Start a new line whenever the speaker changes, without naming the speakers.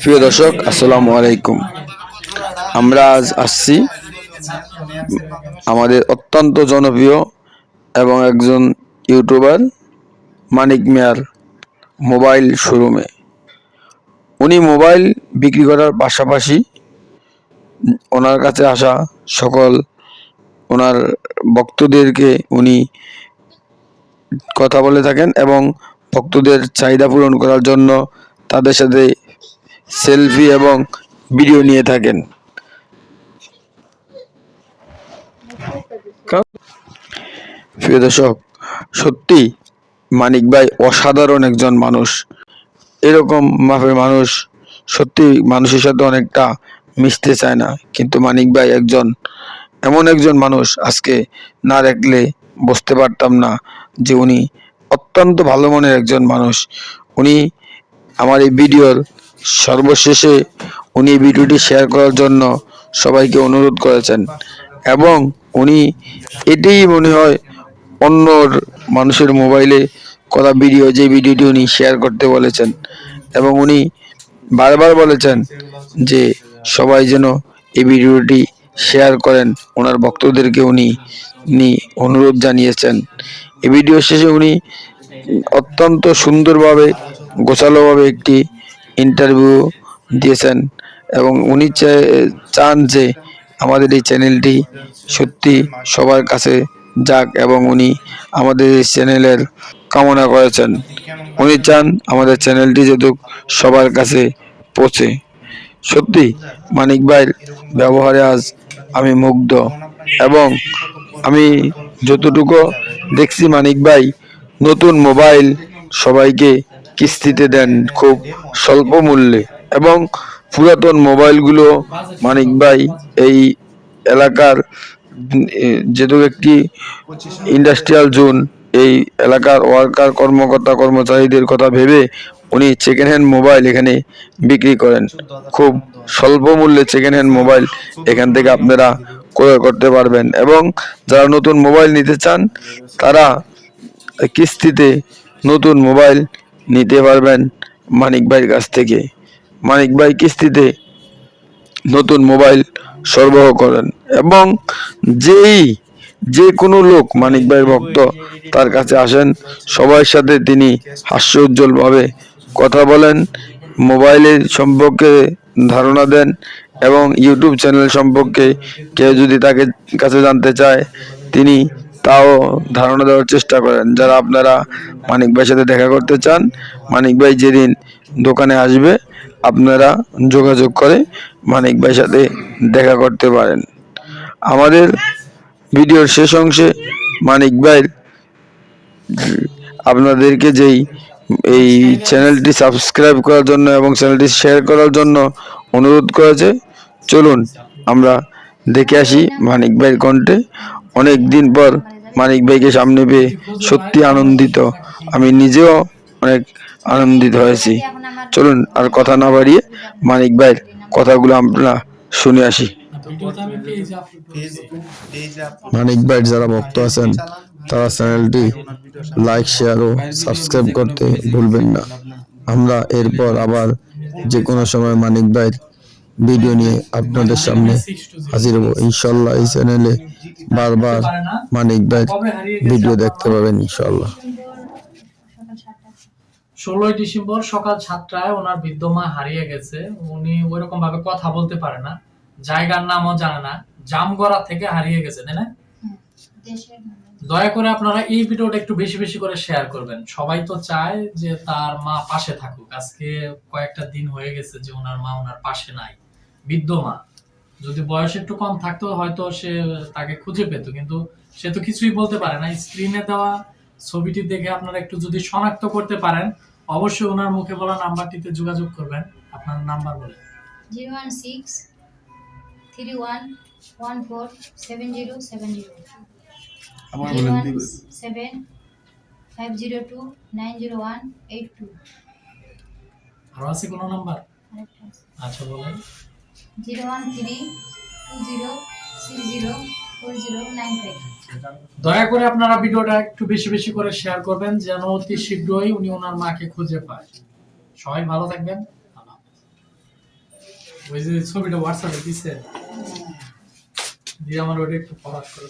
প্রিয় দর্শক, আসসালামু আলাইকুম। আমরা আজ আসছি আমাদের অত্যন্ত জনপ্রিয় এবং একজন ইউটিউবার, মানিক মিয়ার মোবাইল শোরুমে। উনি মোবাইল বিক্রি করার পাশাপাশি ওনার কাছে আসা সকল ওনার ভক্তদেরকে উনি কথা বলে থাকেন এবং ভক্তদের চাহিদা পূরণ করার জন্য তাদের সাথে সেলফি এবং ভিডিও নিয়ে থাকেন। প্রিয় দর্শক, সত্যি মানিক ভাই অসাধারণ একজন মানুষ। এরকম মাপের মানুষ সত্যি মানুষের সাথে অনেকটা মিশতে চায় না। কিন্তু মানিক ভাই একজন, এমন একজন মানুষ আজকে না দেখলে বুঝতে পারতাম না যে উনি অত্যন্ত ভালো মনের একজন মানুষ। উনি আমার এই ভিডিওর সর্বশেষে উনি এই ভিডিওটি শেয়ার করার জন্য সবাইকে অনুরোধ করেছেন। এবং উনি এটাই মনে হয় অন্য মানুষের মোবাইলে করা ভিডিও যে ভিডিওটি উনি শেয়ার করতে বলেছেন। এবং উনি বারবার বলেছেন যে সবাই যেন এই ভিডিওটি শেয়ার করেন। ওনার ভক্তদেরকে উনি উনি অনুরোধ জানিয়েছেন। এই ভিডিও শেষে উনি অত্যন্ত সুন্দরভাবে গোছালোভাবে একটি ইন্টারভিউ দিয়েছেন এবং উনি চান যে আমাদের এই চ্যানেলটি সত্যি সবার কাছে যাক এবং উনি আমাদের এই চ্যানেলের কামনা করেছেন। উনি চান আমাদের চ্যানেলটি যেহেতু সবার কাছে পৌঁছে। সত্যি, মানিক ভাইয়ের ব্যবহারে আজ আমি মুগ্ধ এবং আমি যতটুকু দেখছি মানিক ভাই, নতুন মোবাইল সবাইকে কিস্তিতে দেন খুব স্বল্প মূল্যে। এবং পুরাতন মোবাইলগুলো, মানিক ভাই, এই এলাকার যেহেতু একটি ইন্ডাস্ট্রিয়াল জোন, এই এলাকার ওয়ার্কার, কর্মকর্তা, কর্মচারীদের কথা ভেবে উনি সেকেন্ড হ্যান্ড মোবাইল এখানে বিক্রি করেন। খুব স্বল্প মূল্যে সেকেন্ড হ্যান্ড মোবাইল এখান থেকে আপনারা ক্রয় করতে পারবেন। এবং যারা নতুন মোবাইল নিতে চান, তারা কিস্তিতে নতুন মোবাইল নিতে পারবেন মানিক ভাইয়ের কাছ থেকে। মানিক ভাই কিস্তিতে নতুন মোবাইল সরবরাহ করেন এবং যেই, যে কোনো লোক মানিক ভাইয়ের ভক্ত তার কাছে আসেন সবার সাথে তিনি হাস্য উজ্জ্বলভাবে কথা বলেন মোবাইলের সম্পর্কে ধারণা দেন এবং ইউটিউব চ্যানেল সম্পর্কে কেউ যদি তাকে কাছে জানতে চায়, তিনি তাও ধারণা দেওয়ার চেষ্টা করেন। যারা আপনারা মানিক ভাইয়ের সাথে দেখা করতে চান, মানিক ভাই যেদিন দোকানে আসবে, আপনারা যোগাযোগ করে মানিক ভাইয়ের সাথে দেখা করতে পারেন। আমাদের ভিডিওর শেষ অংশে মানিক ভাইয়ের আপনাদেরকে যেই এই চ্যানেলটি সাবস্ক্রাইব করার জন্য এবং চ্যানেলটি শেয়ার করার জন্য অনুরোধ করেছে, চলুন আমরা দেখে আসি মানিক ভাইয়ের কণ্ঠে। অনেক দিন পর মানিক ভাইকে সামনে পেয়ে সত্যি আনন্দিত। আমি নিজেও অনেক আনন্দিত হয়েছি। চলুন আর কথা না বাড়িয়ে মানিক ভাইয়ের কথাগুলো আমরা শুনে আসি। মানিক ভাইয়ের যারা ভক্ত আছেন, তারা চ্যানেলটি লাইক, শেয়ার ও সাবস্ক্রাইব করতে ভুলবেন না। আমরা এরপর আবার যে কোনো সময় মানিক ভাইয়ের ভিডিও নিয়ে আপনাদের সামনে হাজির হব। ইনশাল্লাহ এই চ্যানেলে বারবার মানিক
গেছে
ভিডিও দেখতে পাবেন ইনশাল্লাহ
ষোলোই ডিসেম্বর সকাল সাতটায় ওনার বৃদ্ধ মা হারিয়ে গেছে। উনি ওইরকম ভাবে কথা বলতে পারে না। জায়গার নামও জানে না। জামগড়া থেকে হারিয়ে গেছে তাই না? দয়া করে আপনারা এই ভিডিওটা একটু বেশি বেশি করে শেয়ার করবেন। সবাই তো চায় যে তার মা পাশে থাকুক। আজকে কয়েকটা দিন হয়ে গেছে যে ওনার মা ওনার পাশে নাই। বৃদ্ধ মা। যদি বয়স একটু কম থাকতো হয়তো সে তাকে খুঁজে পেত। কিন্তু সে তো কিছুই বলতে পারে না। স্ক্রিনে দেওয়া ছবিটি দেখে আপনারা একটু যদি শনাক্ত করতে পারেন অবশ্যই ওনার মুখে বলা নাম্বারটিতে যোগাযোগ করবেন। আপনার নাম্বার বলে।
Zero one six three one one four seven zero seven zero. Seven five zero two nine zero one eight two.
আরও আছে কোনো নাম্বার? আচ্ছা বলেন। দয়া করে আপনারা ভিডিওটা একটু বেশি বেশি করে শেয়ার করবেন যেন অতি শীঘ্রই উনি ওনার মাকে খুঁজে পায়। সবাই ভালো থাকবেন। ওই যে ছবিটা হোয়াটসঅ্যাপে দিছে। দিয়ে আমার ওটা একটু ফরওয়ার্ড করে